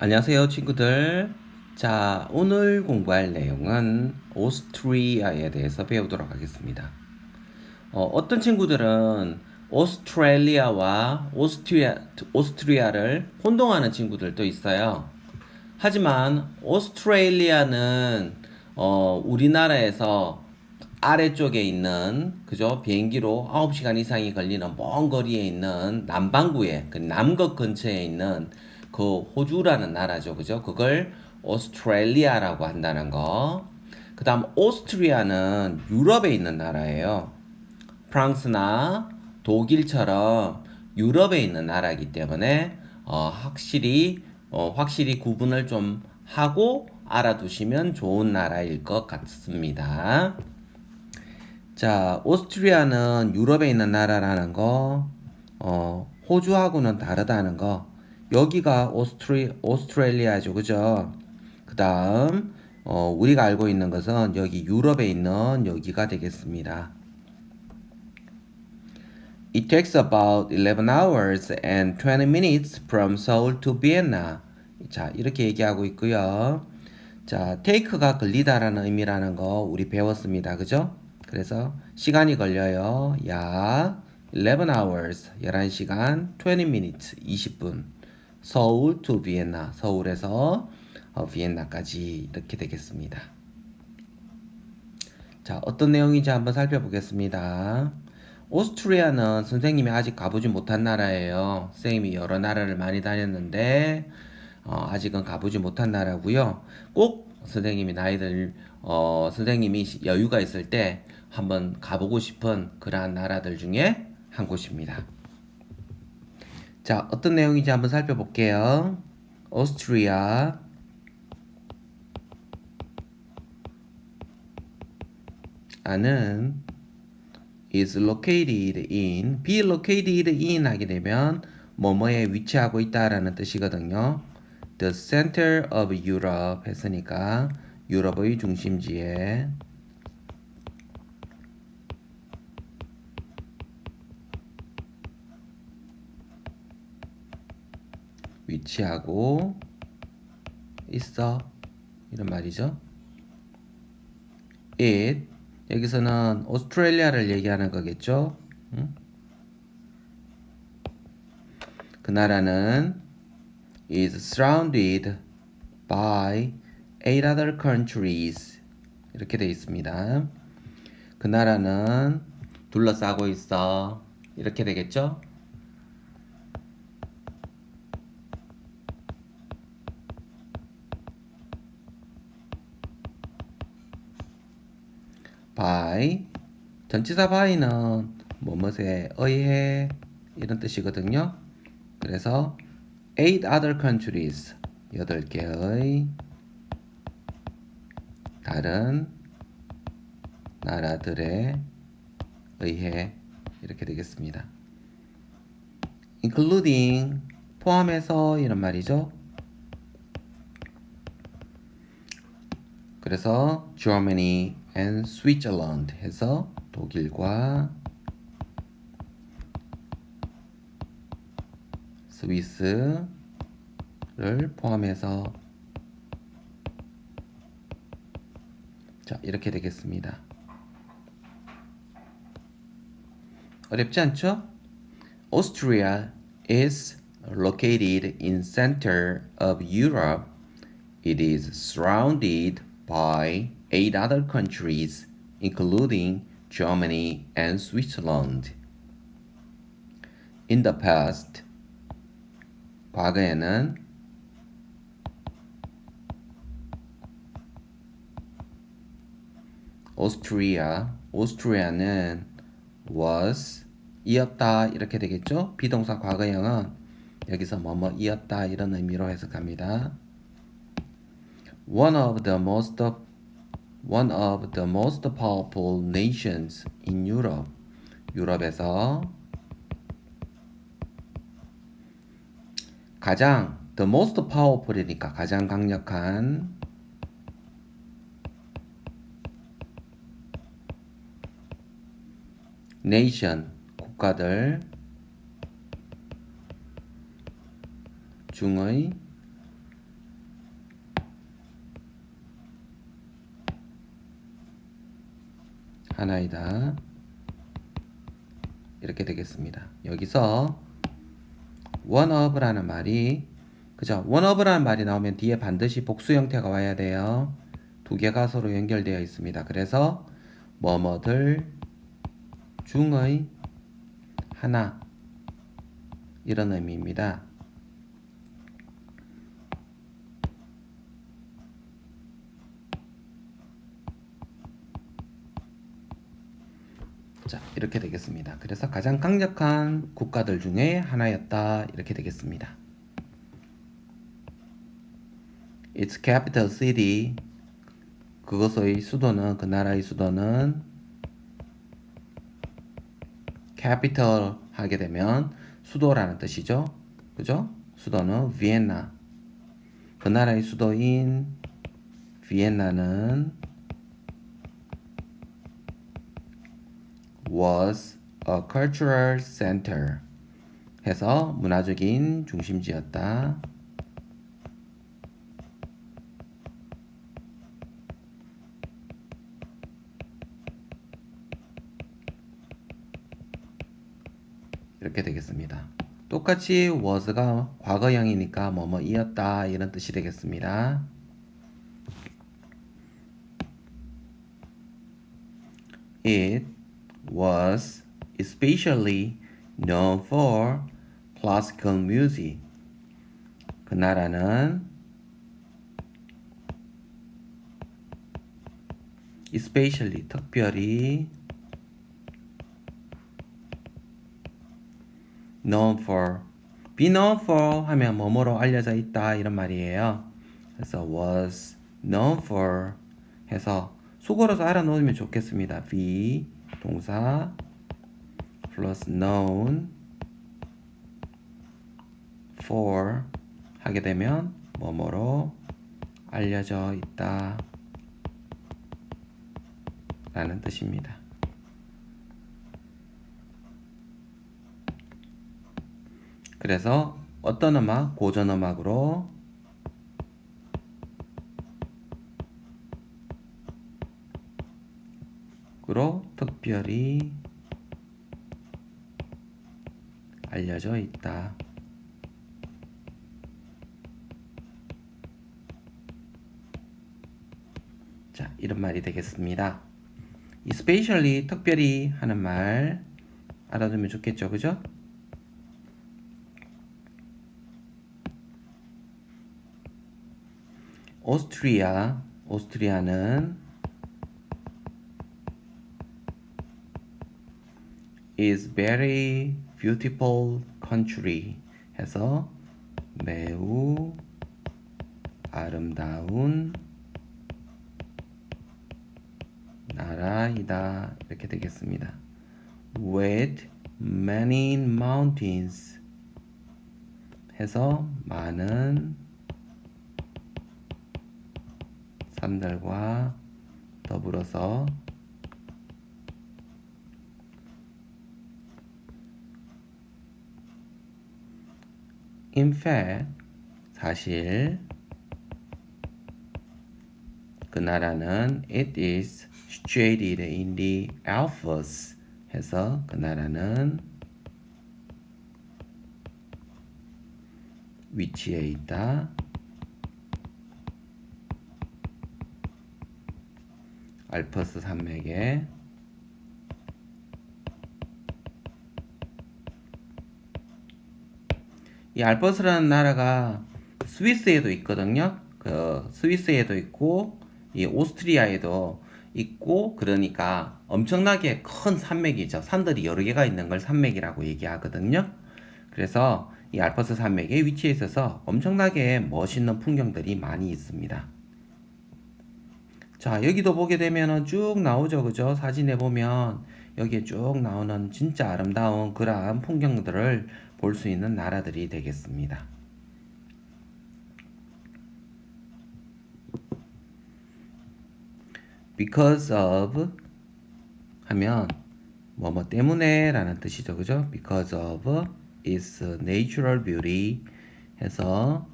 안녕하세요, 친구들. 자, 오늘 공부할 내용은 오스트리아에 대해서 배우도록 하겠습니다. 어, 어떤 친구들은 오스트레일리아와 오스트리아, 오스트리아를 혼동하는 친구들도 있어요. 하지만 오스트레일리아는 어, 우리나라에서 아래쪽에 있는 그죠 비행기로 9시간 이상이 걸리는 먼 거리에 있는 남반구에 그 남극 근처에 있는 그 호주라는 나라죠 그죠 그걸 오스트레일리아라고 한다는 거 그 다음 오스트리아는 유럽에 있는 나라예요 프랑스나 독일처럼 유럽에 있는 나라이기 때문에 어, 확실히 어, 확실히 구분을 좀 하고 알아두시면 좋은 나라일 것 같습니다. 자, 오스트리아는 유럽에 있는 나라라는 거, 어, 호주하고는 다르다는 거. 여기가 오스트리, 오스트레일리아죠, 그죠? 그 다음, 어, 우리가 알고 있는 것은 여기 유럽에 있는 여기가 되겠습니다. It takes about 11 hours and 20 minutes from Seoul to Vienna. 자, 이렇게 얘기하고 있고요. 자, take가 걸리다라는 의미라는 거 우리 배웠습니다. 그죠? 그래서 시간이 걸려요. 약11 hours, 11시간, 20 minutes, 20분. 서울 to 비엔나, 서울에서 어, 비엔나까지 이렇게 되겠습니다. 자, 어떤 내용인지 한번 살펴보겠습니다. 오스트리아는 선생님이 아직 가보지 못한 나라예요. 선생님이 여러 나라를 많이 다녔는데 어, 아직은 가보지 못한 나라고요. 꼭 선생님이 나이들 어, 선생님이 여유가 있을 때 한번 가보고 싶은 그러한 나라들 중에 한 곳입니다. 자, 어떤 내용인지 한번 살펴볼게요. 오스트리아 아는 is located in, be located in 하게 되면 뭐뭐에 위치하고 있다라는 뜻이거든요. The center of Europe 했으니까 유럽의 중심지에 위치하고 있어 이런 말이죠. it 여기서는 오스트레일리아를 얘기하는 거겠죠. 응? 그 나라는 is surrounded by eight other countries 이렇게 되어 있습니다. 그 나라는 둘러싸고 있어 이렇게 되겠죠. By 전치사 by는 뭐뭐에 의해 이런 뜻이거든요. 그래서 eight other countries 여덟 개의 다른 나라들에 의해 이렇게 되겠습니다. including 포함해서 이런 말이죠. 그래서 Germany and Switzerland 해서 독일과 스위스를 포함해서 자 이렇게 되겠습니다. 어렵지 않죠? Austria is located in center of Europe. It is surrounded by eight other countries, including Germany and Switzerland. In the past, 과거에는 오스트리아, 오스트리아는 was 이었다 이렇게 되겠죠? 비동사 과거형은 여기서 뭐뭐 이었다 이런 의미로 해석합니다. One of the most one of the most powerful nations in Europe. 유럽에서 가장 the most powerful이니까 가장 강력한 nation 국가들 중의 하나이다. 이렇게 되겠습니다. 여기서 one of라는 말이 그죠? one of라는 말이 나오면 뒤에 반드시 복수 형태가 와야 돼요. 두 개가 서로 연결되어 있습니다. 그래서 뭐뭐들 중의 하나 이런 의미입니다. 자, 이렇게 되겠습니다. 그래서 가장 강력한 국가들 중에 하나였다. 이렇게 되겠습니다. Its capital city 그것의 수도는 그 나라의 수도는 capital 하게 되면 수도라는 뜻이죠. 그죠? 수도는 비엔나. 그 나라의 수도인 비엔나는 was a cultural center 해서 문화적인 중심지였다. 이렇게 되겠습니다. 똑같이 was가 과거형이니까 뭐뭐이었다 이런 뜻이 되겠습니다. It was especially known for classical music. 그 나라는 especially 특별히 known for be known for 하면 뭐뭐로 알려져 있다 이런 말이에요. 그래서 was known for 해서 수고로서 알아놓으면 좋겠습니다. be 동사 plus known for 하게 되면 뭐뭐로 알려져 있다 라는 뜻입니다. 그래서 어떤 음악, 고전 음악으로 으로 특별히 알려져 있다. 자, 이런 말이 되겠습니다. especially 특별히 하는 말 알아두면 좋겠죠, 그죠? 오스트리아, 오스트리아는 is very beautiful country 해서 매우 아름다운 나라이다 이렇게 되겠습니다. with many mountains 해서 많은 산들과 더불어서 In fact, 사실 그 나라는 it is situated in the Alps 해서 그 나라는 위치에 있다. 알프스 산맥에 이 알프스라는 나라가 스위스에도 있거든요. 그 스위스에도 있고 이 오스트리아에도 있고 그러니까 엄청나게 큰 산맥이죠. 산들이 여러 개가 있는 걸 산맥이라고 얘기하거든요. 그래서 이 알프스 산맥에 위치해 있어서 엄청나게 멋있는 풍경들이 많이 있습니다. 자, 여기도 보게 되면은 쭉 나오죠. 그죠? 사진에 보면 여기에 쭉 나오는 진짜 아름다운 그러한 풍경들을 볼 수 있는 나라들이 되겠습니다. because of 하면 뭐뭐 때문에 라는 뜻이죠. 그죠? because of its natural beauty 해서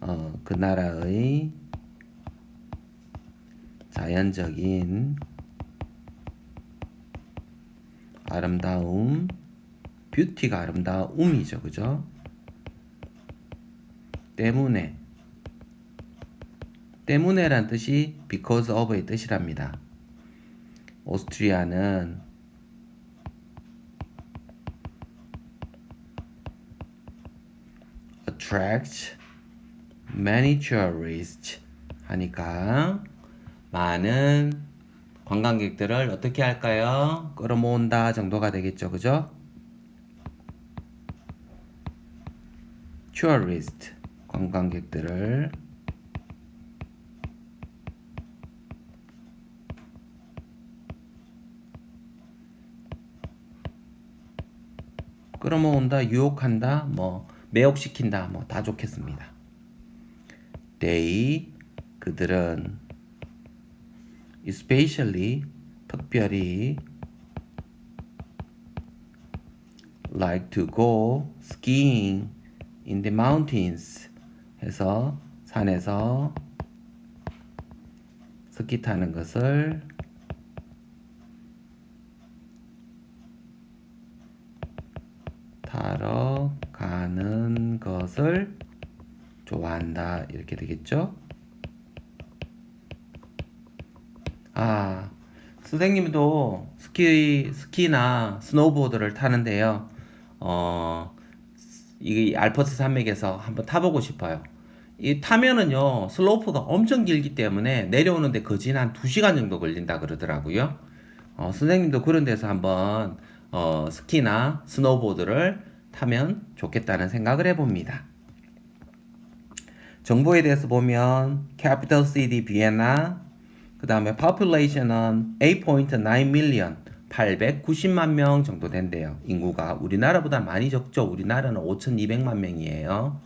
어, 그 나라의 자연적인 아름다움 뷰티가 아름다움이죠. 그죠? 때문에. 때문에란 뜻이 because of의 뜻이랍니다. 오스트리아는 attracts many tourists 하니까 많은 관광객들을 어떻게 할까요? 끌어모은다 정도가 되겠죠, 그죠? Tourist 관광객들을 끌어모은다, 유혹한다, 뭐 매혹시킨다, 뭐 다 좋겠습니다. They 그들은 especially 특별히 like to go skiing in the mountains 해서 산에서 스키 타는 것을 타러 가는 것을 좋아한다 이렇게 되겠죠? 아 선생님도 스키 스키나 스노보드를 타는데요. 어, 이 알프스 산맥에서 한번 타보고 싶어요. 이 타면은요 슬로프가 엄청 길기 때문에 내려오는데 거진 한 2시간 정도 걸린다 그러더라고요. 어, 선생님도 그런 데서 한번 어, 스키나 스노보드를 타면 좋겠다는 생각을 해봅니다. 정보에 대해서 보면 capital city 비엔나 그 다음에 population은 8.9 million 890만 명 정도 된대요. 인구가 우리나라보다 많이 적죠. 우리나라는 5,200만 명이에요.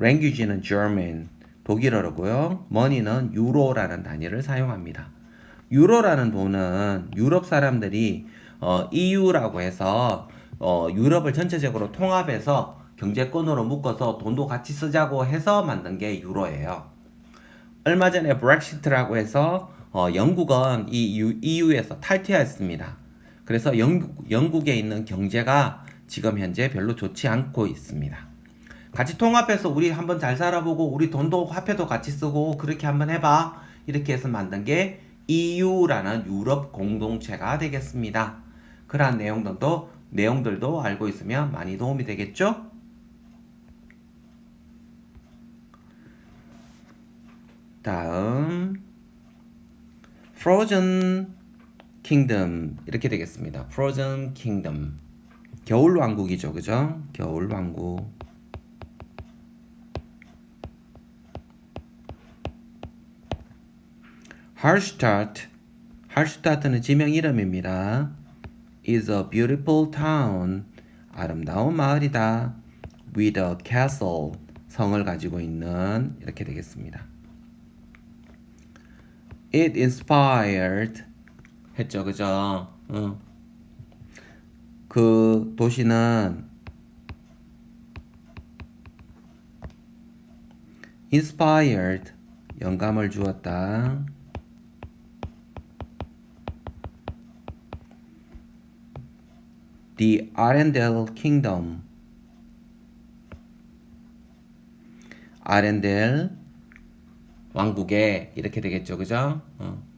language는 German 독일어로고요. money는 유로라는 단위를 사용합니다. 유로라는 돈은 유럽 사람들이 어, EU라고 해서 어, 유럽을 전체적으로 통합해서 경제권으로 묶어서 돈도 같이 쓰자고 해서 만든 게 유로예요. 얼마 전에 브렉시트라고 해서 어, 영국은 이 EU에서 탈퇴했습니다. 그래서 영국, 영국에 있는 경제가 지금 현재 별로 좋지 않고 있습니다. 같이 통합해서 우리 한번 잘 살아보고 우리 돈도 화폐도 같이 쓰고 그렇게 한번 해봐 이렇게 해서 만든 게 EU라는 유럽 공동체가 되겠습니다. 그러한 내용들도 내용들도 알고 있으면 많이 도움이 되겠죠? 다음 Frozen Kingdom 이렇게 되겠습니다. Frozen Kingdom 겨울 왕국이죠, 그죠? 겨울 왕국. Hallstatt Hallstatt는 지명 이름입니다. is a beautiful town. 아름다운 마을이다. with a castle. 성을 가지고 있는 이렇게 되겠습니다. It inspired 했죠, 그죠? 응. 그 도시는 inspired 영감을 주었다. The Arendelle Kingdom 아렌델 왕국에 이렇게 되겠죠, 그죠? 어.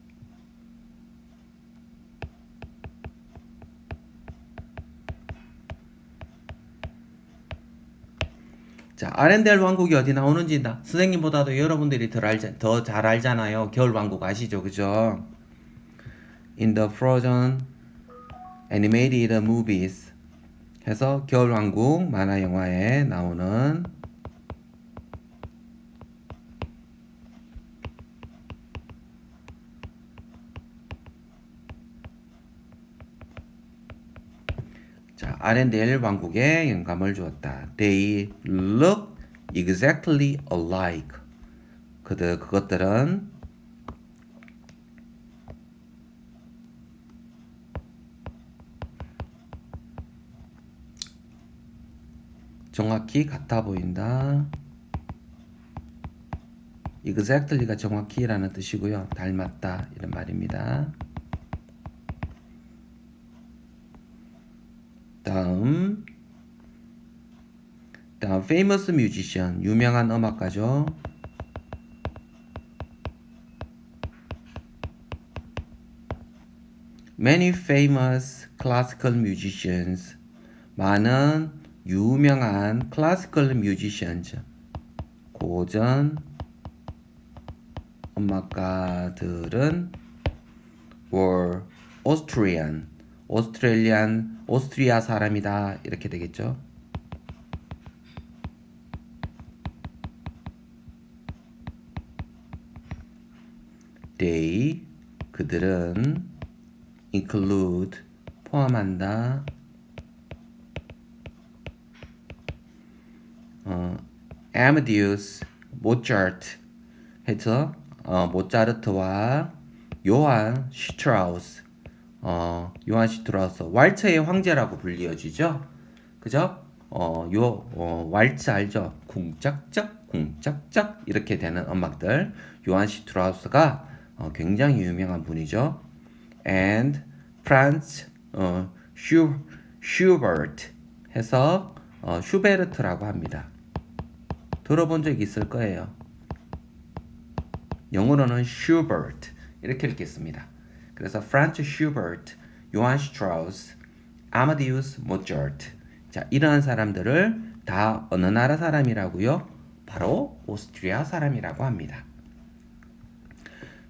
자, 아렌델 왕국이 어디 나오는지 나 선생님보다도 여러분들이 더, 알자, 더 잘 알잖아요. 겨울 왕국 아시죠, 그죠? In the Frozen Animated Movies 해서 겨울 왕국 만화 영화에 나오는 자, 아렌델 왕국에 영감을 주었다. They look exactly alike. 그들 그것들은 정확히 같아 보인다. exactly가 정확히라는 뜻이고요. 닮았다 이런 말입니다. 다음 다음 famous musician 유명한 음악가죠. Many famous classical musicians 많은 유명한 classical musicians 고전 음악가들은 were Austrian 오스트레일리안 오스트리아 사람이다 이렇게 되겠죠. They 그들은 include 포함한다. 어, Amadeus 모차르트 해서 어, 모차르트와 요한 슈트라우스 어, 요한 슈트라우스 왈츠의 황제라고 불리어지죠. 그죠? 어, 요 어, 왈츠 알죠? 쿵짝짝 쿵짝짝 이렇게 되는 음악들 요한 슈트라우스가 어, 굉장히 유명한 분이죠. and Franz 어, 슈 슈버트 해서 어, 슈베르트라고 합니다. 들어본 적 있을 거예요. 영어로는 슈버트 이렇게 읽겠습니다. 그래서 프란츠 슈버트, 요한 슈트라우스, 아마디우스 모차르트 자 이러한 사람들을 다 어느 나라 사람이라고요? 바로 오스트리아 사람이라고 합니다.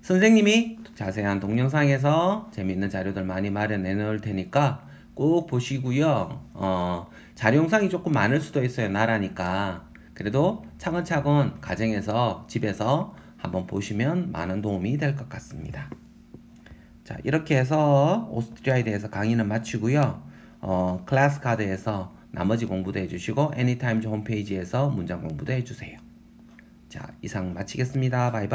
선생님이 자세한 동영상에서 재밌는 자료들 많이 마련해 놓을 테니까 꼭 보시고요. 어, 자료 영상이 조금 많을 수도 있어요. 나라니까. 그래도 차근차근 가정에서 집에서 한번 보시면 많은 도움이 될 것 같습니다. 자, 이렇게 해서 오스트리아에 대해서 강의는 마치고요. 어, 클래스 카드에서 나머지 공부도 해주시고 애니타임즈 홈페이지에서 문장 공부도 해주세요. 자, 이상 마치겠습니다. 바이바이.